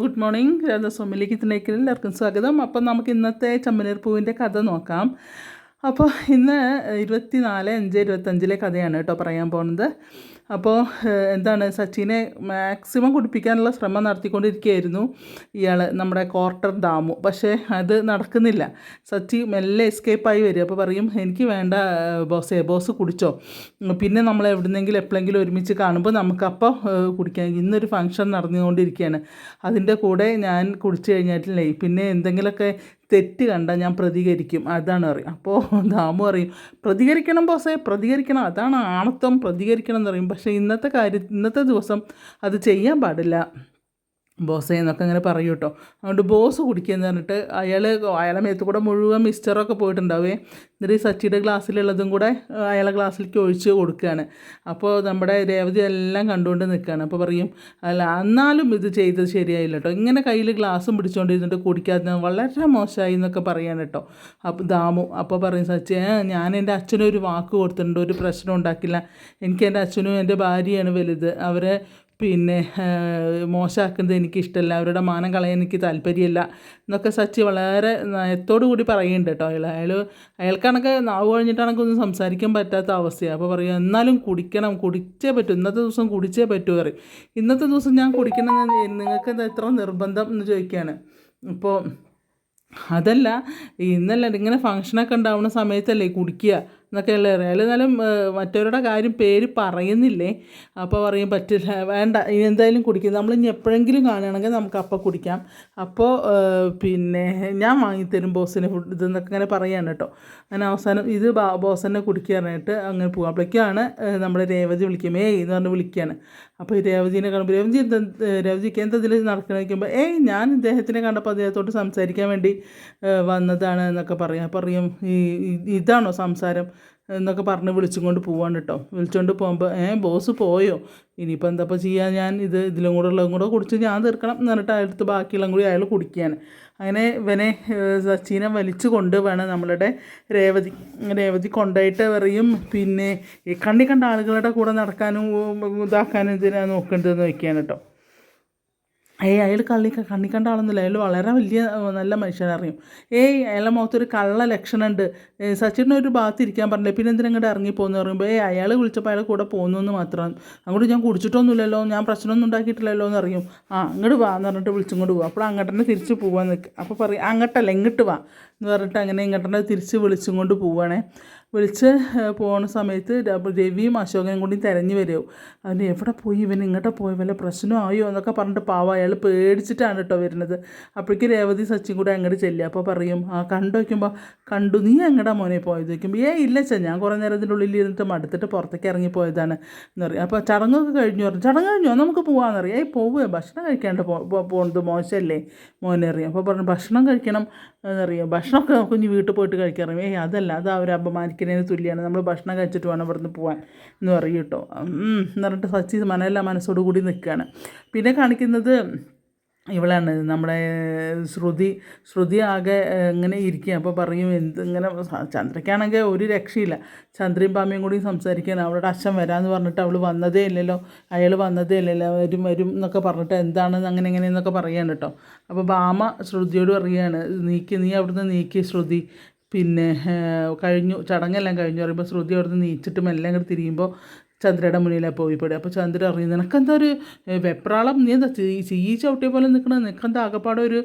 Good morning. രാധാസ്വാമിലേക്ക് ഇതിലേക്ക് എല്ലാവർക്കും സ്വാഗതം. അപ്പം നമുക്ക് ഇന്നത്തെ ചമ്മനീർ പൂവിന്റെ കഥ നോക്കാം. അപ്പോൾ ഇന്ന് ഇരുപത്തി നാല് അഞ്ച് ഇരുപത്തഞ്ചിലെ കഥയാണ് കേട്ടോ പറയാൻ പോകുന്നത്. അപ്പോൾ എന്താണ് സച്ചിനെ മാക്സിമം കുടിപ്പിക്കാനുള്ള ശ്രമം നടത്തിക്കൊണ്ടിരിക്കുകയായിരുന്നു ഇയാൾ നമ്മുടെ ക്വാർട്ടർ ദാമു. പക്ഷേ അത് നടക്കുന്നില്ല. സച്ചി മെല്ലെ എസ്കേപ്പായി വരും. അപ്പോൾ പറയും എനിക്ക് വേണ്ട ബോസ് ബോസേ കുടിച്ചോ. പിന്നെ നമ്മൾ എവിടുന്നെങ്കിലും എപ്പോഴെങ്കിലും ഒരുമിച്ച് കാണുമ്പോൾ നമുക്കപ്പോൾ കുടിക്കാൻ കുടിക്കാം. ഇന്നൊരു ഫംഗ്ഷൻ നടന്നുകൊണ്ടിരിക്കുകയാണ്. അതിന്റെ കൂടെ ഞാൻ കുടിച്ചു കഴിഞ്ഞിട്ടില്ലേ? പിന്നെ എന്തെങ്കിലുമൊക്കെ തെറ്റ് കണ്ടാൽ ഞാൻ പ്രതികരിക്കും. അതാണ് പറയും. അപ്പോൾ ദാമു പറയും പ്രതികരിക്കണം ബോസേ പ്രതികരിക്കണം. അതാണ് ആണത്വം. പ്രതികരിക്കണം എന്ന് പറയും. പക്ഷേ ഇന്നത്തെ കാര്യം ഇന്നത്തെ ദിവസം അത് ചെയ്യാൻ പാടില്ല. ബോസേ എന്നൊക്കെ അങ്ങനെ പറയും കേട്ടോ. അതുകൊണ്ട് ബോസ് കുടിക്കുകയെന്ന് പറഞ്ഞിട്ട് അയാൾ അയാളെ മേത്ത് കൂടെ മുഴുവൻ മിസ്റ്ററൊക്കെ പോയിട്ടുണ്ടാവേ. എന്നിട്ട് ഈ സച്ചിയുടെ ഗ്ലാസ്സിലുള്ളതും കൂടെ അയാളെ ഗ്ലാസ്സിലേക്ക് ഒഴിച്ച് കൊടുക്കുകയാണ്. അപ്പോൾ നമ്മുടെ രേവതി എല്ലാം കണ്ടുകൊണ്ട് നിൽക്കുകയാണ്. അപ്പോൾ പറയും അല്ല എന്നാലും ഇത് ചെയ്തത് ശരിയായില്ല കേട്ടോ. ഇങ്ങനെ കയ്യിൽ ഗ്ലാസ്സും പിടിച്ചുകൊണ്ടിരുന്നിട്ട് കുടിക്കാതെ വളരെ മോശമായി എന്നൊക്കെ പറയാണ് കേട്ടോ. അപ്പോൾ ദാമു അപ്പോൾ പറയും സച്ചി ഞാൻ എന്റെ അച്ഛനും ഒരു വാക്ക് കൊടുത്തിട്ടുണ്ട്. ഒരു പ്രശ്നം ഉണ്ടാക്കില്ല. എനിക്ക് എന്റെ അച്ഛനും എന്റെ ഭാര്യയാണ് വലുത്. അവരെ പിന്നെ മോശമാക്കുന്നത് എനിക്കിഷ്ടമല്ല അവരുടെ മാനം കളയാൻ എനിക്ക് താല്പര്യമില്ല. എന്നൊക്കെ സച്ചി വളരെ നയത്തോടു കൂടി പറയുന്നുണ്ട് കേട്ടോ. അയാൾ അയാൾ അയാൾക്കാണൊക്കെ നാവ് കഴിഞ്ഞിട്ടാണെങ്കിൽ ഒന്നും സംസാരിക്കാൻ പറ്റാത്ത അവസ്ഥയാണ് അപ്പോൾ പറയും എന്നാലും കുടിക്കണം. കുടിച്ചേ പറ്റൂ. ഇന്നത്തെ ദിവസം കുടിച്ചേ പറ്റൂ പറയും. ഇന്നത്തെ ദിവസം ഞാൻ കുടിക്കണം നിങ്ങൾക്ക് എത്ര നിർബന്ധം? എന്ന് ചോദിക്കുകയാണ്. ഇപ്പോൾ അതല്ല ഇന്നല്ല ഇങ്ങനെ ഫങ്ഷനൊക്കെ ഉണ്ടാവുന്ന സമയത്തല്ലേ കുടിക്കുക. എന്നൊക്കെ അല്ലേ അറിയാം. എന്നാലും മറ്റവരുടെ കാര്യം പേര് പറയുന്നില്ലേ? അപ്പോൾ പറയും പറ്റില്ല വേണ്ട ഇനി എന്തായാലും കുടിക്കും. നമ്മൾ ഇനി എപ്പോഴെങ്കിലും കാണുകയാണെങ്കിൽ നമുക്ക് അപ്പോൾ കുടിക്കാം. അപ്പോൾ പിന്നെ ഞാൻ വാങ്ങിത്തരും ബോസിന് ഫുഡ് ഇതെന്നൊക്കെ ഇങ്ങനെ പറയാണ് കേട്ടോ. അങ്ങനെ അവസാനം ഇത് ബോസിനെ ബോസ് തന്നെ കുടിക്കാനായിട്ട് അങ്ങനെ പോകും അപ്പോഴേക്കാണ് നമ്മുടെ രേവതി വിളിക്കും ഏയ് എന്ന് പറഞ്ഞ് വിളിക്കുകയാണ്. അപ്പോൾ ഈ രേവതിനെ കാണുമ്പോൾ രേവതി എന്താ രേവതി രേവതിക്ക് എന്താ ഇതിൽ നടക്കണമെന്ന് വയ്ക്കുമ്പോൾ ഏയ് ഞാൻ ഇദ്ദേഹത്തിനെ കണ്ടപ്പോൾ അദ്ദേഹത്തോട്ട് സംസാരിക്കാൻ വേണ്ടി വന്നതാണ് എന്നൊക്കെ പറയും. അപ്പോൾ പറയും ഈ ഈ- ഇതാണോ സംസാരം? എന്നൊക്കെ പറഞ്ഞ് വിളിച്ചും കൊണ്ട് പോവാണ് കേട്ടോ വിളിച്ചുകൊണ്ട് പോകുമ്പോൾ ഏ ബോസ് പോയോ? ഇനിയിപ്പോൾ എന്താ ഇപ്പോൾ ചെയ്യാൻ ഞാൻ ഇത് ഇതിലും കൂടെ ഉള്ളതും കൂടെ കുടിച്ച് ഞാൻ തീർക്കണം എന്നിട്ട് പറഞ്ഞിട്ട് അയാൾക്ക് ബാക്കിയുള്ളതും കൂടി അയാൾ കുടിക്കുകയാണ്. അങ്ങനെ ഇവനെ സച്ചിനെ വലിച്ചു കൊണ്ട് വേണം നമ്മളുടെ രേവതി. രേവതി കൊണ്ടായിട്ട് പറയും പിന്നെ ഈ കണ്ണി കണ്ട ആളുകളുടെ കൂടെ നടക്കാനും ഇതാക്കാനും ഇതിനാണ് നോക്കേണ്ടതെന്ന് വയ്ക്കാൻ കേട്ടോ ഏയ് അയാൾ കള്ളി കണ്ണി കണ്ട ആളൊന്നുമില്ല. അയാൾ വളരെ വലിയ നല്ല മനുഷ്യനറിയും ഏയ് അയാളുടെ മുഖത്തൊരു കള്ള ലക്ഷണമുണ്ട്. സച്ചിനെ ഒരു ഭാഗത്ത് ഇരിക്കാൻ പറഞ്ഞില്ല പിന്നെ എന്തിനാ ഇങ്ങോട്ട് ഇറങ്ങി പോകുന്നു പറയുമ്പോൾ ഏയ് അയാൾ വിളിച്ചപ്പോൾ അയാൾ കൂടെ പോകുന്നു എന്ന് മാത്രം. അങ്ങോട്ട് ഞാൻ കുടിച്ചിട്ടൊന്നുമില്ലല്ലോ ഞാൻ പ്രശ്നമൊന്നും ഉണ്ടാക്കിയിട്ടില്ലല്ലോ എന്ന് അറിയും. ആ അങ്ങോട്ട് വാ എന്ന് പറഞ്ഞിട്ട് വിളിച്ചും കൊണ്ട് പോകും അപ്പോൾ അങ്ങോട്ട് തന്നെ തിരിച്ച് പോകാൻ നിൽക്കുക അപ്പോൾ പറയും അങ്ങോട്ടല്ല ഇങ്ങോട്ട് വാ. എന്ന് പറഞ്ഞിട്ട് അങ്ങനെ ഇങ്ങോട്ടെ തിരിച്ച് വിളിച്ചും കൊണ്ട് പോവുകയാണേ വിളിച്ച് പോകുന്ന സമയത്ത് രവ- രവിയും അശോകനും കൂടി തിരഞ്ഞു വരുമോ അവൻ എവിടെ പോയി ഇവൻ? ഇങ്ങോട്ട് പോയി വല്ല പ്രശ്നമായോ എന്നൊക്കെ പറഞ്ഞിട്ട് പാവ അയാൾ പേടിച്ചിട്ടാണ് കേട്ടോ വരുന്നത്. അപ്പോഴേക്ക് രേവതി സച്ചിൻ കൂടെ അങ്ങോട്ട് ചെല്ലുക അപ്പോൾ പറയും ആ കണ്ടു വയ്ക്കുമ്പോൾ കണ്ടു. നീ അങ്ങടെ മോനെ പോയത്? വയ്ക്കുമ്പോൾ ഏ ഇല്ല ചെ ഞാൻ കുറേ നേരം ഇതിന്റെ ഉള്ളിൽ ഇരുന്നിട്ട് മടുത്തിട്ട് പുറത്തേക്ക് ഇറങ്ങി പോയതാണ്. എന്ന് പറയും. അപ്പോൾ ചടങ്ങൊക്കെ കഴിഞ്ഞു. പറഞ്ഞു ചടങ്ങ് കഴിഞ്ഞോ? നമുക്ക് പോകാമെന്ന് അറിയാം ഏയ് പോവുക ഭക്ഷണം കഴിക്കാണ്ട് പോകുന്നത് മോശമല്ലേ മോനെ അറിയാം. അപ്പോൾ പറഞ്ഞു ഭക്ഷണം കഴിക്കണം എന്നറിയാം ഭക്ഷണമൊക്കെ ഇനി വീട്ടിൽ പോയിട്ട് കഴിക്കാറിയാം ഏയ് അതല്ല. അത് അവർ അപമാനിക്കുന്നതിന് തുല്യമാണ് നമ്മൾ ഭക്ഷണം കഴിച്ചിട്ട് വേണം ഇവിടുന്ന് പോകാൻ എന്ന് പറയും കേട്ടോ. എന്ന് പറഞ്ഞിട്ട് സച്ചി മനല്ല മനസ്സോടു കൂടി നിൽക്കുകയാണ് പിന്നെ കാണിക്കുന്നത് ഇവളാണ് നമ്മുടെ ശ്രുതി ശ്രുതി ആകെ ഇങ്ങനെ ഇരിക്കുക അപ്പോൾ പറയും എന്ത് ഇങ്ങനെ ചന്ദ്രയ്ക്കാണെങ്കിൽ ഒരു രക്ഷയില്ല. ചന്ദ്രയും പാമ്പയും കൂടി സംസാരിക്കാൻ അവളുടെ അച്ഛൻ വരാമെന്ന് പറഞ്ഞിട്ട് അവൾ വന്നതേ ഇല്ലല്ലോ. അയാൾ വന്നതേ ഇല്ലല്ലോ. വരും വരും എന്നൊക്കെ പറഞ്ഞിട്ട് എന്താണെന്ന് അങ്ങനെ ഇങ്ങനെ എന്നൊക്കെ പറയാണ് കേട്ടോ. അപ്പോൾ ബാമ ശ്രുതിയോട് പറയുകയാണ് നീക്കി നീ അവിടുന്ന് നീക്കി ശ്രുതി. പിന്നെ കഴിഞ്ഞു ചടങ്ങെല്ലാം കഴിഞ്ഞു. പറയുമ്പോൾ ശ്രുതി അവിടുന്ന് നീച്ചിട്ട് മെല്ലെ അങ്ങോട്ട് തിരിയുമ്പോൾ ചന്ദ്രയുടെ മുന്നിലാണ് പോയി പോയി അപ്പോൾ ചന്ദ്ര അറിഞ്ഞു നിനക്കെന്താ ഒരു വെപ്രാളം? നീ എന്താ ചീ- ചവിട്ടിയ പോലെ നിൽക്കണം നിനക്കെന്താ ആകപ്പാടെ ഒരു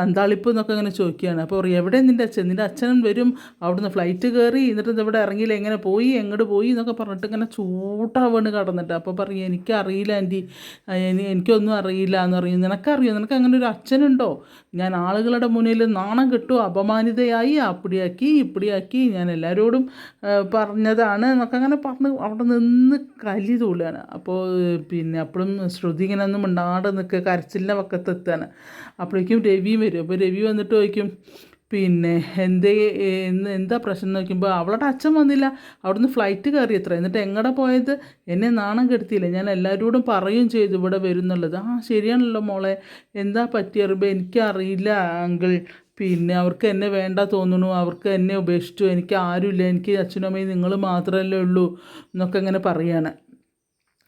അന്താളിപ്പ് എന്നൊക്കെ ഇങ്ങനെ ചോദിക്കുകയാണ്. അപ്പോൾ പറയും എവിടെ നിന്റെ അച്ഛൻ? നിന്റെ അച്ഛനും വരും. അവിടുന്ന് ഫ്ലൈറ്റ് കയറി എന്നിട്ട് ഇവിടെ ഇറങ്ങിയില്ല? എങ്ങനെ പോയി? എങ്ങോട്ട് പോയി? എന്നൊക്കെ പറഞ്ഞിട്ട് ഇങ്ങനെ ചൂട്ടാവാണ് കടന്നിട്ട്. അപ്പോൾ പറയും എനിക്കറിയില്ല ആന്റി. എനി- എനിക്കൊന്നും അറിയില്ല. എന്ന് പറയും നിനക്കറിയോ? നിനക്ക് അങ്ങനെ ഒരു അച്ഛനുണ്ടോ? ഞാൻ ആളുകളുടെ മുന്നിൽ നാണം കിട്ടും അപമാനിതയായി അപ്പിടിയാക്കി ഇപ്പിടിയാക്കി. ഞാൻ എല്ലാവരോടും പറഞ്ഞതാണ്. എന്നൊക്കെ അങ്ങനെ പറഞ്ഞ് അവിടെ നിന്ന് കലി തൂളാണ്. അപ്പോൾ പിന്നെ അപ്പോഴും ശ്രുതി ഇങ്ങനെ ഒന്നും മിണ്ടാണ്ട് നിൽക്കുക കരച്ചിലിന്റെ പക്കത്ത് എത്തുകയാണ് അപ്പോഴേക്കും രവിയും വരും. അപ്പോൾ രവി വന്നിട്ട് ചോദിക്കും പിന്നെ എന്ത് എന്താ പ്രശ്നം നോക്കുമ്പോൾ അവളുടെ അച്ഛൻ വന്നില്ല. അവിടുന്ന് ഫ്ലൈറ്റ് കയറി എത്ര. എന്നിട്ട് എങ്ങടെ പോയത്? എന്നെ നാണം കെടുത്തിയില്ല. ഞാൻ എല്ലാവരോടും പറയും ചെയ്തു ഇവിടെ വരുന്നുള്ളത് ആ ശരിയാണല്ലോ മോളെ. എന്താ പറ്റിയറിയുമ്പോൾ എനിക്കറിയില്ല അങ്കിൾ പിന്നെ അവർക്ക് എന്നെ വേണ്ട തോന്നുന്നു. അവർക്ക് എന്നെ ഉപേക്ഷിച്ചു. എനിക്ക് ആരുമില്ല. എനിക്ക് അച്ഛനും അമ്മയും നിങ്ങൾ മാത്രമല്ലേ ഉള്ളൂ എന്നൊക്കെ ഇങ്ങനെ പറയാണ്.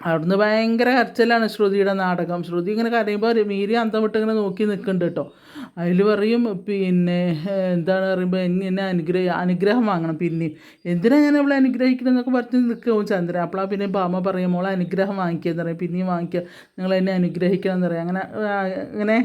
അവിടുന്ന് ഭയങ്കര കരച്ചിലാണ് ശ്രുതിയുടെ നാടകം. ശ്രുതി ഇങ്ങനെ കരയുമ്പോൾ മീരി അന്തം വിട്ട് ഇങ്ങനെ നോക്കി നിൽക്കുന്നുണ്ട് കേട്ടോ. അതിൽ പറയും പിന്നെ എന്താണ് പറയുമ്പോൾ എന്നെ അനുഗ്രഹ അനുഗ്രഹം വാങ്ങണം. പിന്നെ എന്തിനാണ് ഞാൻ അവളെ അനുഗ്രഹിക്കണം എന്നൊക്കെ പറഞ്ഞ് നിൽക്കും ചന്ദ്രൻ. അപ്പോഴാണ് പിന്നെ ബാമ പറയും മോളെ അനുഗ്രഹം വാങ്ങിക്കുക പറയും. പിന്നെയും വാങ്ങിക്കുക നിങ്ങൾ എന്നെ അനുഗ്രഹിക്കണം എന്ന് പറയും. അങ്ങനെ അങ്ങനെ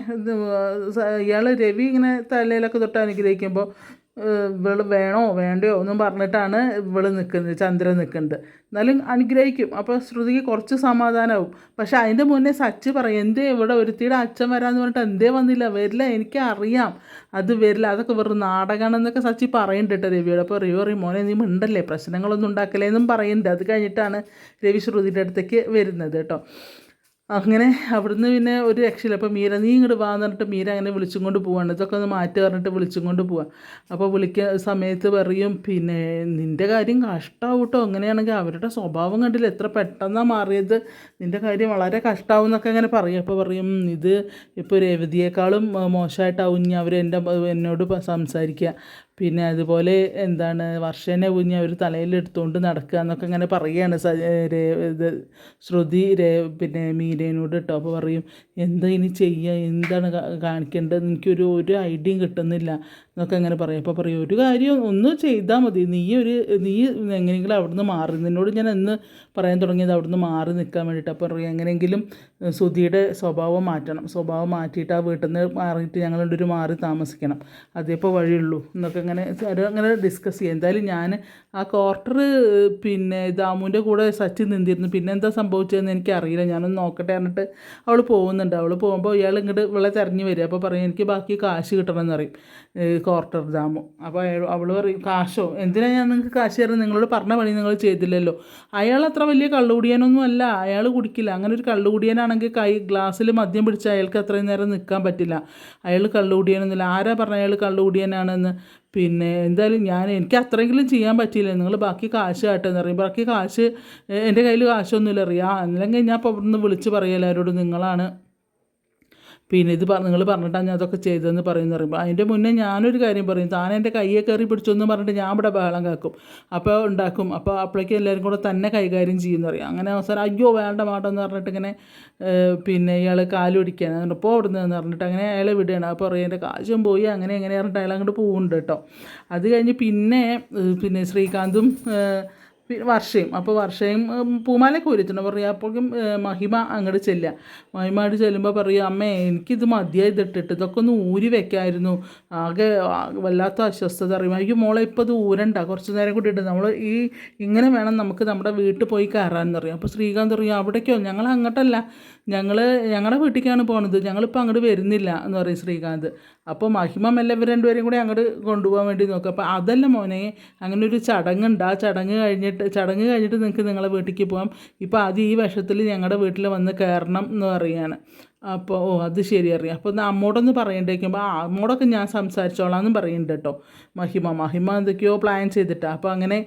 ഇയാൾ രവി ഇങ്ങനെ തലയിലൊക്കെ തൊട്ട് അനുഗ്രഹിക്കുമ്പോൾ ഇവൾ വേണോ വേണ്ടയോ എന്നും പറഞ്ഞിട്ടാണ് ഇവൾ നിൽക്കുന്നത് ചന്ദ്രൻ നിൽക്കുന്നത് എന്നാലും അനുഗ്രഹിക്കും. അപ്പോൾ ശ്രുതിക്ക് കുറച്ച് സമാധാനമാവും പക്ഷെ അതിന്റെ മുന്നേ സച്ച് പറയും എന്തേ ഇവിടെ ഒരുത്തിയുടെ അച്ഛൻ വരാമെന്ന് പറഞ്ഞിട്ട് എന്തേ വന്നില്ല? വരില്ല എനിക്കറിയാം. അത് വരില്ല. അതൊക്കെ വെറും നാടകമാണെന്നൊക്കെ സച്ചി പറയുന്നുണ്ട് കേട്ടോ രവിയോട്. അപ്പോൾ രവി പറയും മോനെ നീ മിണ്ടല്ലേ? പ്രശ്നങ്ങളൊന്നും എന്നും പറയുന്നുണ്ട് അത് കഴിഞ്ഞിട്ടാണ് രവി ശ്രുതിയുടെ അടുത്തേക്ക് വരുന്നത് കേട്ടോ. അങ്ങനെ അവിടുന്ന് പിന്നെ ഒരു രക്ഷയില്ല. അപ്പോൾ മീര നീ ഇങ്ങോട്ട് വാ എന്നിട്ട് മീര അങ്ങനെ വിളിച്ചും കൊണ്ട് പോവാണ്. ഇതൊക്കെ ഒന്ന് മാറ്റി പറഞ്ഞിട്ട് വിളിച്ചും കൊണ്ട് പോവാം. അപ്പോൾ വിളിക്ക സമയത്ത് പറയും പിന്നെ നിന്റെ കാര്യം കഷ്ടമാവും കേട്ടോ അങ്ങനെയാണെങ്കിൽ അവരുടെ സ്വഭാവം കണ്ടില്ല? എത്ര പെട്ടെന്നാണ് മാറിയത്. നിന്റെ കാര്യം വളരെ കഷ്ടമാവും എന്നൊക്കെ അങ്ങനെ പറയും. അപ്പോൾ പറയും "ഉം, ഇത് ഇപ്പോൾ രവതിയേക്കാളും മോശമായിട്ടാവും ഇനി അവർ എന്റെ എന്നോട് സംസാരിക്കുക പിന്നെ അതുപോലെ എന്താണ് വർഷേനെ കുഞ്ഞ് അവർ തലയിൽ എടുത്തുകൊണ്ട് നടക്കുക എന്നൊക്കെ ഇങ്ങനെ പറയുകയാണ് സ രേ- ഇത് ശ്രുതി രേ പിന്നെ മീരേനോട് കേട്ടോ അപ്പോൾ പറയും എന്താ ഇനി ചെയ്യുക എന്താണ് കാണിക്കേണ്ടത്? എനിക്കൊരു ഒരു ഐഡിയയും കിട്ടുന്നില്ല. എന്നൊക്കെ അങ്ങനെ പറയും. അപ്പോൾ പറയും ഒരു കാര്യം ഒന്ന് ചെയ്താൽ മതി. നീ ഒരു നീ എങ്ങനെയെങ്കിലും അവിടുന്ന് മാറി നിന്നോട് ഞാൻ എന്ന് പറയാൻ തുടങ്ങിയത് അവിടുന്ന് മാറി നിൽക്കാൻ വേണ്ടിയിട്ട്. അപ്പോൾ പറയും എങ്ങനെയെങ്കിലും സുധിയുടെ സ്വഭാവം മാറ്റണം. സ്വഭാവം മാറ്റിയിട്ട് ആ വീട്ടിൽ നിന്ന് മാറിയിട്ട് ഞങ്ങളുടെ ഒരു മാറി താമസിക്കണം. അതേപ്പോൾ വഴിയുള്ളൂ. എന്നൊക്കെ ഇങ്ങനെ അങ്ങനെ ഡിസ്കസ് ചെയ്യും. എന്തായാലും ഞാൻ ആ ക്വാർട്ടർ പിന്നെ ദാമുവിന്റെ കൂടെ സച്ചിൻ നിന്നിരുന്നു. പിന്നെ എന്താ സംഭവിച്ചതെന്ന് എനിക്കറിയില്ല. ഞാനൊന്ന് നോക്കട്ടെ എന്നിട്ട് അവൾ പോകുന്നുണ്ട്. അവൾ പോകുമ്പോൾ ഇയാൾ ഇങ്ങോട്ട് ഇവിടെ തിരഞ്ഞു വരിക. അപ്പോൾ പറയും എനിക്ക് ബാക്കി കാശ് കിട്ടണമെന്ന് പറയും. ക്വാർട്ടർ ജാമോ അപ്പോൾ അവൾ പറയും കാശോ? എന്തിനാ ഞാൻ നിങ്ങൾക്ക് കാശ് തരുന്നത് നിങ്ങളോട് പറഞ്ഞ പണി നിങ്ങൾ ചെയ്തില്ലല്ലോ. അയാൾ അത്ര വലിയ കള്ളുകുടിയാനൊന്നും അല്ല. അയാൾ കുടിക്കില്ല. അങ്ങനെ ഒരു കള്ളുകുടിയാനാണെങ്കിൽ കൈ ഗ്ലാസ്സിൽ മദ്യം പിടിച്ച് അയാൾക്ക് അത്രയും നേരം നിൽക്കാൻ പറ്റില്ല. അയാൾ കള്ളുകുടിയാനൊന്നുമില്ല. ആരാ പറഞ്ഞ അയാൾ കള്ളുകുടിയാനാണെന്ന്? പിന്നെ എന്തായാലും ഞാൻ എനിക്ക് അത്രയെങ്കിലും ചെയ്യാൻ പറ്റിയില്ല. നിങ്ങൾ ബാക്കി കാശ് കാട്ടെന്ന് പറയും. ബാക്കി കാശ് എന്റെ കയ്യിൽ കാശൊന്നുമില്ല. അറിയാം അല്ലെങ്കിൽ ഞാൻ ഇപ്പോൾ ഇവിടുന്ന് വിളിച്ച് പറയാം എല്ലാവരോടും നിങ്ങളാണ് പിന്നെ ഇത് നിങ്ങൾ പറഞ്ഞിട്ടാണ് ഞാൻ അതൊക്കെ ചെയ്തതെന്ന് പറയുന്ന പറയുമ്പോൾ അതിന്റെ മുന്നേ ഞാനൊരു കാര്യം പറയും താൻ എന്റെ കയ്യെ കയറി പിടിച്ചൊന്ന് പറഞ്ഞിട്ട് ഞാൻ ഇവിടെ ബഹളം കാക്കും. അപ്പോൾ ഉണ്ടാക്കും. അപ്പോൾ അപ്പോഴേക്കും എല്ലാവരും കൂടെ തന്നെ കൈകാര്യം ചെയ്യുമെന്ന് പറയും. അങ്ങനെ അവസാനം അയ്യോ വേണ്ട വേണ്ടെന്ന് പറഞ്ഞിട്ട് ഇങ്ങനെ പിന്നെ ഇയാൾ കാലൊടിക്കാൻ അങ്ങനെ ഇപ്പോൾ അവിടുന്ന് എന്ന് പറഞ്ഞിട്ട് അങ്ങനെ അയാളെ വിടുകയാണ്. അപ്പോൾ പറയും എന്റെ കാശും പോയി അങ്ങനെ എങ്ങനെ പറഞ്ഞിട്ട് അയാൾ അങ്ങോട്ട് പോകുന്നുണ്ട് കേട്ടോ. അത് കഴിഞ്ഞ് പിന്നെ പിന്നെ ശ്രീകാന്തും വർഷയും അപ്പോൾ വർഷയും പൂമാലയൊക്കെ ഒരുത്തുണ്ട് പറയുക അപ്പോഴും മഹിമ അങ്ങോട്ട് ചെല്ലുക. മഹിമ അങ്ങോട്ട് ചെല്ലുമ്പോൾ പറയുക അമ്മേ എനിക്കിത് മതിയായി ഇതിട്ടിട്ട് ഇതൊക്കെ ഒന്ന് ഊരി വെക്കായിരുന്നു. ആകെ വല്ലാത്ത അസ്വസ്ഥത അറിയുമ്പോൾ അയ്യോ മോളെ ഇപ്പോൾ ഇത് ഊരണ്ട. കുറച്ച് നേരം കൂടി ഇട്ട് നമ്മൾ ഈ ഇങ്ങനെ വേണം നമുക്ക് നമ്മുടെ വീട്ടിൽ പോയി കയറാൻ എന്നറിയാം അപ്പോൾ ശ്രീകാന്ത് അറിയാം അവിടേക്കോ? ഞങ്ങൾ അങ്ങോട്ടല്ല ഞങ്ങൾ ഞങ്ങളുടെ വീട്ടിലേക്കാണ് പോണത്. ഞങ്ങളിപ്പോൾ അങ്ങോട്ട് വരുന്നില്ല എന്ന് പറയും ശ്രീകാന്ത്. അപ്പോൾ മഹിമം മെല്ലെ ഇവർ രണ്ടുപേരും കൂടി അങ്ങോട്ട് കൊണ്ടുപോകാൻ വേണ്ടി നോക്കും. അപ്പോൾ അതല്ല മോനെ അങ്ങനെ ഒരു ചടങ്ങുണ്ട്. ആ ചടങ്ങ് കഴിഞ്ഞിട്ട് ചടങ്ങ് കഴിഞ്ഞിട്ട് നിങ്ങൾക്ക് നിങ്ങളെ വീട്ടിലേക്ക് പോകാം ഇപ്പോൾ ആദ്യം ഈ വശത്തിൽ ഞങ്ങളുടെ വീട്ടിൽ വന്ന് കയറണം എന്ന് പറയുകയാണ് അപ്പോൾ ഓ അത് ശരി അറിയാം. അപ്പോൾ അമ്മോടൊന്ന് പറയണ്ടേക്കുമ്പോൾ ആ അമ്മോടൊക്കെ ഞാൻ സംസാരിച്ചോളാം എന്നും പറയുന്നുണ്ട് കേട്ടോ മഹിമ. മഹിമ എന്തൊക്കെയോ പ്ലാൻ ചെയ്തിട്ടാണ് അപ്പോൾ അങ്ങനെ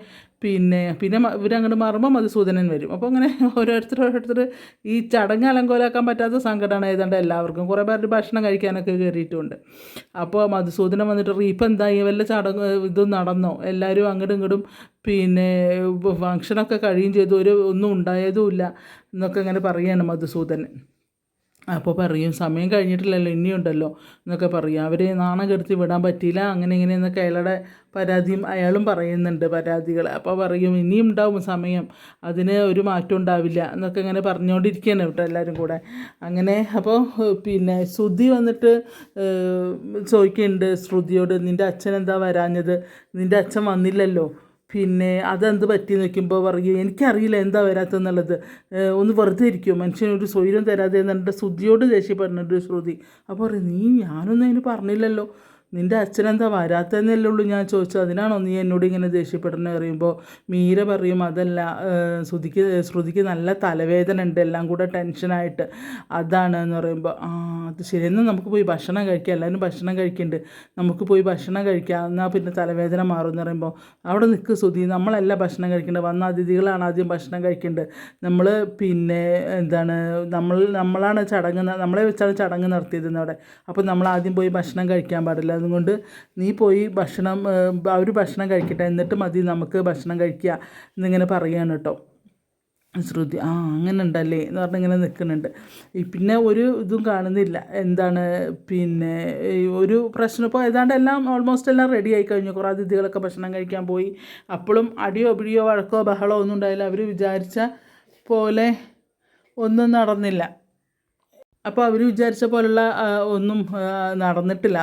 പിന്നെ പിന്നെ ഇവരങ്ങോട്ട് മാറുമ്പോൾ മധുസൂദനൻ വരും. അപ്പോൾ അങ്ങനെ ഓരോരുത്തർ ഓരോരുത്തർ ഈ ചടങ്ങ് അലങ്കോലാക്കാൻ പറ്റാത്ത സങ്കടമാണ് ഏതാണ്ട് എല്ലാവർക്കും കുറേ പേരുടെ ഭക്ഷണം കഴിക്കാനൊക്കെ കയറിയിട്ടുമുണ്ട് അപ്പോൾ മധുസൂദനൻ വന്നിട്ട് റീപ്പ് എന്തായി വല്ല ചടങ്ങ് ഇതും നടന്നോ? എല്ലാവരും അങ്ങോട്ടും ഇങ്ങോട്ടും പിന്നെ ഫങ്ഷനൊക്കെ കഴിയും ചെയ്തു. ഒരു ഒന്നും ഉണ്ടായതുമില്ല എന്നൊക്കെ ഇങ്ങനെ പറയുകയാണ് മധുസൂദനൻ. അപ്പോൾ പറയും സമയം കഴിഞ്ഞിട്ടില്ലല്ലോ ഇനിയുണ്ടല്ലോ എന്നൊക്കെ പറയും. അവരെ നാണം കെടുത്തി വിടാൻ പറ്റിയില്ല അങ്ങനെ ഇങ്ങനെയെന്നൊക്കെ അയാളുടെ പരാതിയും അയാളും പറയുന്നുണ്ട് പരാതികൾ അപ്പോൾ പറയും ഇനിയും ഉണ്ടാവും സമയം അതിന് ഒരു മാറ്റം ഉണ്ടാവില്ല എന്നൊക്കെ ഇങ്ങനെ പറഞ്ഞുകൊണ്ടിരിക്കുകയാണ് കേട്ടോ എല്ലാവരും കൂടെ. അങ്ങനെ അപ്പോൾ പിന്നെ ശ്രുതി വന്നിട്ട് ചോദിക്കുന്നുണ്ട് ശ്രുതിയോട് നിന്റെ അച്ഛൻ എന്താ വരാഞ്ഞത്? നിന്റെ അച്ഛൻ വന്നില്ലല്ലോ? പിന്നെ അതെന്ത് പറ്റി നിൽക്കുമ്പോൾ പറയും എനിക്കറിയില്ല എന്താ വരാത്തെന്നുള്ളത് ഒന്ന് വെറുതെ ഇരിക്കുമോ മനുഷ്യനൊരു സ്വൈരം തരാതെ എന്നിട്ട് ശ്രുതിയോട് ദേഷ്യപ്പെടുന്നുണ്ട് ശ്രുതി. അപ്പോൾ പറയും നീ ഞാനൊന്നും അതിന് പറഞ്ഞില്ലല്ലോ. നിന്റെ അച്ഛനെന്താ വരാത്തതെന്നല്ലേ ഉള്ളൂ ഞാൻ ചോദിച്ചത്. അതിനാണോ നീ എന്നോട് ഇങ്ങനെ ദേഷ്യപ്പെടുന്നത് പറയുമ്പോൾ മീര പറയും അതല്ല ശ്രുതിക്ക് ശ്രുതിക്ക് നല്ല തലവേദന ഉണ്ട്. എല്ലാം കൂടെ ടെൻഷനായിട്ട് അതാണ് എന്ന് പറയുമ്പോൾ ആ അത് ശരി. എന്നാൽ നമുക്ക് പോയി ഭക്ഷണം കഴിക്കാം. എല്ലാവരും ഭക്ഷണം കഴിക്കുന്നുണ്ട് നമുക്ക് പോയി ഭക്ഷണം കഴിക്കാം. എന്നാൽ പിന്നെ തലവേദന മാറും എന്ന് പറയുമ്പോൾ അവിടെ നിൽക്ക് ശ്രുതി. നമ്മളല്ല ഭക്ഷണം കഴിക്കേണ്ടത് വന്ന അതിഥികളാണ് ആദ്യം ഭക്ഷണം കഴിക്കേണ്ടത് നമ്മൾ പിന്നെ എന്താണ് നമ്മൾ നമ്മളാണ് ചടങ്ങ് നമ്മളെ വെച്ചാണ് ചടങ്ങ് നടത്തിയത് അവിടെ. അപ്പോൾ നമ്മൾ ആദ്യം പോയി ഭക്ഷണം കഴിക്കാൻ പാടില്ല. അതുകൊണ്ട് നീ പോയി ഭക്ഷണം അവർ ഭക്ഷണം കഴിക്കട്ടെ. എന്നിട്ട് മതി നമുക്ക് ഭക്ഷണം കഴിക്കുക എന്നിങ്ങനെ പറയുകയാണ് കേട്ടോ. ശ്രുതി ആ അങ്ങനെ ഉണ്ടല്ലേ എന്ന് പറഞ്ഞ് ഇങ്ങനെ നിൽക്കുന്നുണ്ട്. പിന്നെ ഒരു ഇതും കാണുന്നില്ല. എന്താണ് പിന്നെ ഒരു പ്രശ്നം. ഇപ്പോൾ ഏതാണ്ട് എല്ലാം ഓൾമോസ്റ്റ് എല്ലാം റെഡി ആയി കഴിഞ്ഞു. കുറേ അതിഥികളൊക്കെ ഭക്ഷണം കഴിക്കാൻ പോയി. അപ്പോഴും അടിയോ പിടിയോ വഴക്കോ ബഹളോ ഒന്നും ഉണ്ടായില്ല. അവർ വിചാരിച്ച പോലെ ഒന്നും നടന്നില്ല. അപ്പോൾ അവർ വിചാരിച്ച പോലുള്ള ഒന്നും നടന്നിട്ടില്ല.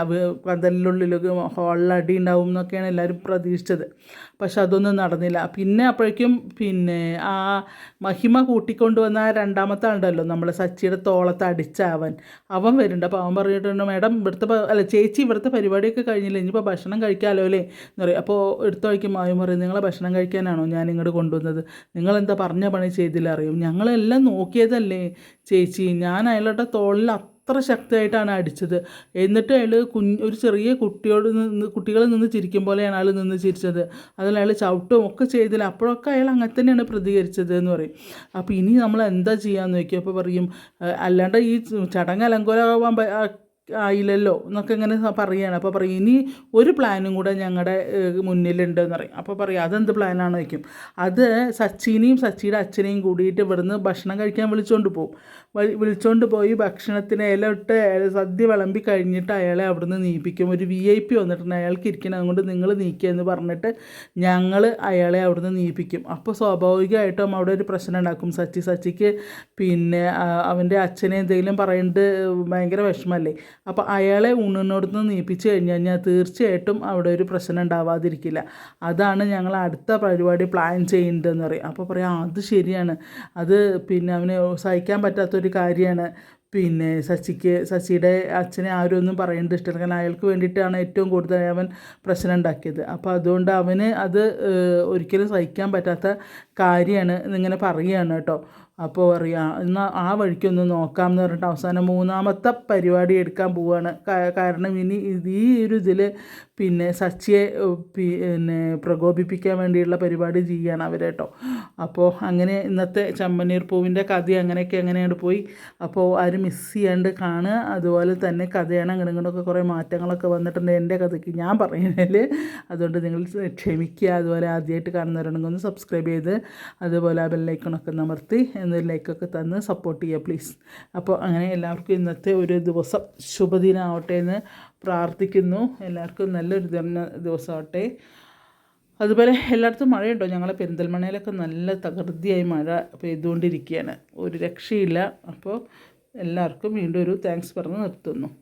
പന്തലിനുള്ളിൽ ഹോളിൽ അടി ഉണ്ടാവും എന്നൊക്കെയാണ് എല്ലാവരും പ്രതീക്ഷിച്ചത്. പക്ഷെ അതൊന്നും നടന്നില്ല. പിന്നെ അപ്പോഴേക്കും പിന്നെ ആ മഹിമ കൂട്ടിക്കൊണ്ടുവന്ന രണ്ടാമത്തെ ആളുണ്ടല്ലോ നമ്മൾ സച്ചിയുടെ തോളത്ത് അടിച്ച അവൻ. അവൻ വരുന്നുണ്ട്. അപ്പോൾ അവൻ പറഞ്ഞിട്ടുണ്ട് മാഡം ഇവിടുത്തെ അല്ല ചേച്ചി ഇവിടുത്തെ പരിപാടിയൊക്കെ കഴിഞ്ഞില്ല? ഇനിയിപ്പോൾ ഭക്ഷണം കഴിക്കാമല്ലോ അല്ലേ? എന്ന് പറയും. അപ്പോൾ എടുത്തു വയ്ക്കും. അവൻ പറയും നിങ്ങളെ ഭക്ഷണം കഴിക്കാനാണോ ഞാൻ ഇങ്ങോട്ട് കൊണ്ടുവന്നത്? നിങ്ങളെന്താ പറഞ്ഞ പണി ചെയ്തില്ല? അറിയും. ഞങ്ങളെല്ലാം നോക്കിയതല്ലേ ചേച്ചി. ഞാൻ അയാളുടെ തോളിൽ അത്ര ശക്തിയായിട്ടാണ് അടിച്ചത്. എന്നിട്ട് അയാൾ കുഞ്ഞ് ഒരു ചെറിയ കുട്ടിയോട് നിന്ന് കുട്ടികളിൽ നിന്ന് ചിരിക്കും പോലെയാണ് അയാൾ നിന്ന് ചിരിച്ചത്. അതിൽ അയാൾ ചവിട്ടും ഒക്കെ ചെയ്തില്ല. അപ്പോഴൊക്കെ അയാൾ അങ്ങനെ തന്നെയാണ് പ്രതികരിച്ചത് എന്ന് പറയും. അപ്പോൾ ഇനി നമ്മൾ എന്താ ചെയ്യാമെന്ന് ചോദിക്കും അപ്പോൾ പറയും "ഏഹ് അല്ലാണ്ട് ഈ ചടങ്ങ് അലങ്കോലമാവാൻ ആയില്ലല്ലോ എന്നൊക്കെ ഇങ്ങനെ പറയുകയാണ് അപ്പോൾ പറയും ഇനി ഒരു പ്ലാനും കൂടെ ഞങ്ങളുടെ മുന്നിലുണ്ട് എന്ന് പറയും. അപ്പോൾ പറയും അതെന്ത് പ്ലാനാണ് വയ്ക്കും അത് സച്ചിനെയും സച്ചിയുടെ അച്ഛനെയും കൂടിയിട്ട് ഇവിടുന്ന് ഭക്ഷണം കഴിക്കാൻ വിളിച്ചുകൊണ്ട് പോകും വിളിച്ചുകൊണ്ട് പോയി ഭക്ഷണത്തിന് ഇല ഇട്ട് സദ്യ വിളമ്പി കഴിഞ്ഞിട്ട് അയാളെ അവിടുന്ന് നീപ്പിക്കും. ഒരു വി ഐ പി വന്നിട്ടുണ്ട്. അയാൾക്ക് ഇരിക്കണം. അതുകൊണ്ട് നിങ്ങൾ നീക്കുക എന്ന് പറഞ്ഞിട്ട് ഞങ്ങൾ അയാളെ അവിടുന്ന് നീപ്പിക്കും. അപ്പോൾ സ്വാഭാവികമായിട്ടും അവിടെ ഒരു പ്രശ്നം ഉണ്ടാക്കും. സച്ചി സച്ചിക്ക് പിന്നെ അവന്റെ അച്ഛനെ എന്തെങ്കിലും പറയുന്നത് ഭയങ്കര വിഷമല്ലേ? അപ്പോൾ അയാളെ ഊണിനോടത്ത് നീപ്പിച്ച് കഴിഞ്ഞു കഴിഞ്ഞാൽ തീർച്ചയായിട്ടും അവിടെ ഒരു പ്രശ്നം ഉണ്ടാവാതിരിക്കില്ല. അതാണ് ഞങ്ങൾ അടുത്ത പരിപാടി പ്ലാൻ ചെയ്യേണ്ടതെന്ന് പറയും. അപ്പോൾ പറയാം അത് ശരിയാണ്. അത് പിന്നെ അവന് സഹിക്കാൻ പറ്റാത്തൊരു കാര്യമാണ്. പിന്നെ ശശിക്ക് ശശിയുടെ അച്ഛനെ ആരും ഒന്നും പറയേണ്ട ഇഷ്ടമില്ല. കാരണം അയാൾക്ക് വേണ്ടിയിട്ടാണ് ഏറ്റവും കൂടുതൽ അവൻ പ്രശ്നം ഉണ്ടാക്കിയത്. അപ്പോൾ അതുകൊണ്ട് അവന് അത് ഒരിക്കലും സഹിക്കാൻ പറ്റാത്ത കാര്യമാണ് എന്നിങ്ങനെ പറയുകയാണ് കേട്ടോ. അപ്പോൾ പറയാ എന്നാൽ ആ വഴിക്കൊന്ന് നോക്കാം എന്ന് പറഞ്ഞിട്ട് അവസാനം മൂന്നാമത്തെ പരിപാടി എടുക്കാൻ പോവുകയാണ് കാരണം ഇനി ഈ ഒരു ഇതിൽ പിന്നെ സച്ചിയെ പിന്നെ പ്രകോപിപ്പിക്കാൻ വേണ്ടിയുള്ള പരിപാടി ചെയ്യുകയാണ് അവർ കേട്ടോ. അപ്പോൾ അങ്ങനെ ഇന്നത്തെ ചമ്മനീർ പൂവിന്റെ കഥ അങ്ങനെയൊക്കെ അങ്ങനെയാണ് പോയി. അപ്പോൾ ആരും മിസ് ചെയ്യാണ്ട് കാണുക. അതുപോലെ തന്നെ കഥയാണ് അങ്ങനെ ഇങ്ങോട്ടൊക്കെ കുറേ മാറ്റങ്ങളൊക്കെ വന്നിട്ടുണ്ട് എന്റെ കഥയ്ക്ക്. ഞാൻ പറയുന്നതിൽ അതുകൊണ്ട് നിങ്ങൾ ക്ഷമിക്കുക. അതുപോലെ ആദ്യമായിട്ട് കാണുന്നവരുണ്ടെങ്കിൽ ഒന്ന് സബ്സ്ക്രൈബ് ചെയ്ത് അതുപോലെ ആ ബെല്ലൈക്കണൊക്കെ അമർത്തി. എന്നൊരു ലൈക്കൊക്കെ തന്ന് സപ്പോർട്ട് ചെയ്യുക പ്ലീസ് അപ്പോൾ അങ്ങനെ എല്ലാവർക്കും ഇന്നത്തെ ഒരു ദിവസം ശുഭദിനമാവട്ടെ എന്ന് പ്രാർത്ഥിക്കുന്നു. എല്ലാവർക്കും നല്ലൊരു ദിവസമാവട്ടെ. അതുപോലെ എല്ലായിടത്തും മഴയുണ്ടോ? ഞങ്ങളെ പെരിന്തൽമണയിലൊക്കെ നല്ല തകൃതിയായി മഴ പെയ്തുകൊണ്ടിരിക്കുകയാണ്. ഒരു രക്ഷയില്ല. അപ്പോൾ എല്ലാവർക്കും വീണ്ടും ഒരു താങ്ക്സ് പറഞ്ഞ് നിർത്തുന്നു.